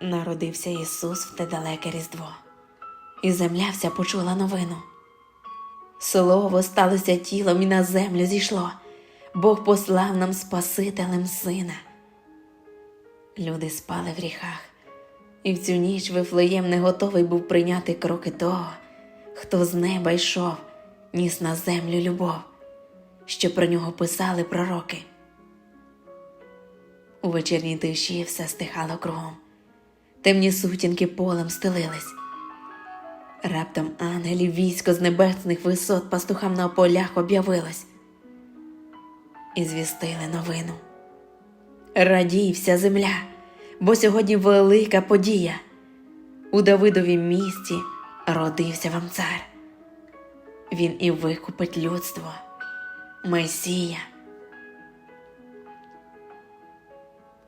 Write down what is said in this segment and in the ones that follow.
Народився Ісус в те далеке Різдво, і земля вся почула новину. Слово сталося тілом і на землю зійшло, Бог послав нам Спасителем Сина. Люди спали в гріхах, і в цю ніч Вифлеєм не готовий був прийняти кроки того, хто з неба йшов, ніс на землю любов, що про нього писали пророки. У вечірній тиші все стихало кругом, темні сутінки полем стелились. Раптом ангелів військо з небесних висот пастухам на полях об'явилось і звістили новину. Радій вся земля, бо сьогодні велика подія. У Давидові місті родився вам цар. Він і викупить людство, Месія.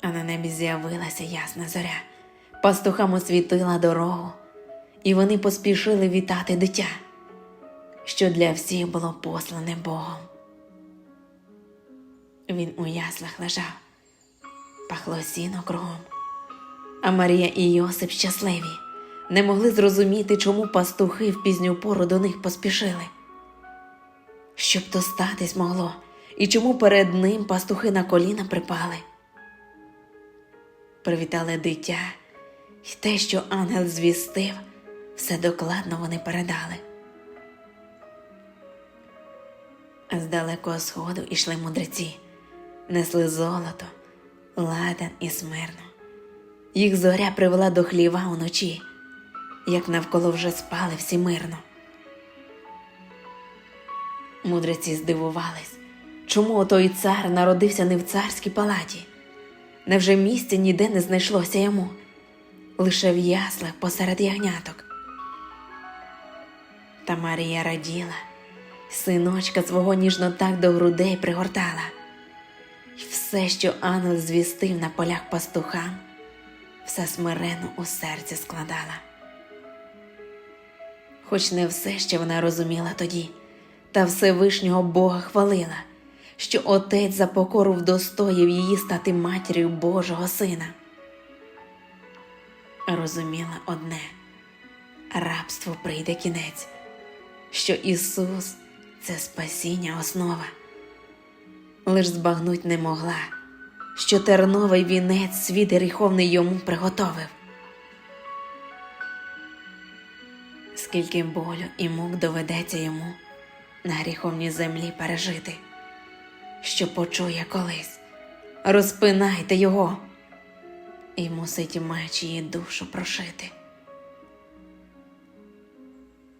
А на небі з'явилася ясна зоря, пастухам освітила дорогу, і вони поспішили вітати дитя, що для всіх було послане Богом. Він у яслах лежав, пахло сіно кругом, а Марія і Йосип щасливі, не могли зрозуміти, чому пастухи в пізню пору до них поспішили. Щоб то статись могло, і чому перед ним пастухи на коліна припали. Привітали дитя, і те, що ангел звістив, все докладно вони передали. З далекого сходу ішли мудреці, несли золото, ладан і смирно. Їх зоря привела до хліва уночі, як навколо вже спали всі мирно. Мудреці здивувались, чому отой цар народився не в царській палаті. Невже місця ніде не знайшлося йому, лише в яслах посеред ягняток. Та Марія раділа, синочка свого ніжно так до грудей пригортала, І все, що ангел звістив на полях пастухам, все смиренно у серці складала. Хоч не все ще вона розуміла тоді, та Всевишнього Бога хвалила, що отець за покору вдостоїв її стати матір'ю Божого Сина. Розуміла одне рабству прийде кінець, що Ісус це спасіння основа. Лиш збагнуть не могла, що терновий вінець світ гріховний йому приготовив. Скільки болю і мук доведеться йому на гріховній землі пережити, що почує колись, розпинайте його, і мусить меч її душу прошити.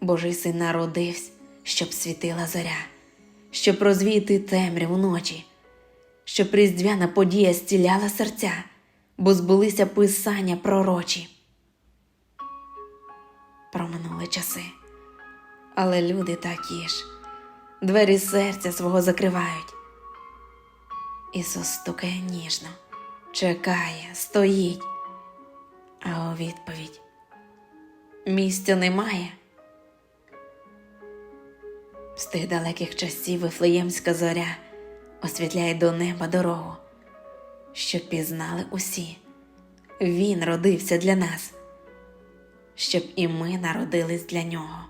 Божий син народився, щоб світила зоря, щоб розвіяти темряву ночі, щоб різдвяна подія зціляла серця, бо збулися писання пророчі. Проминули часи, але люди такі ж, двері серця свого закривають. Ісус стукає ніжно, чекає, стоїть, а у відповідь місця немає. З тих далеких часів Вифлеємська зоря освітляє до неба дорогу, щоб пізнали усі. Він родився для нас, щоб і ми народились для нього.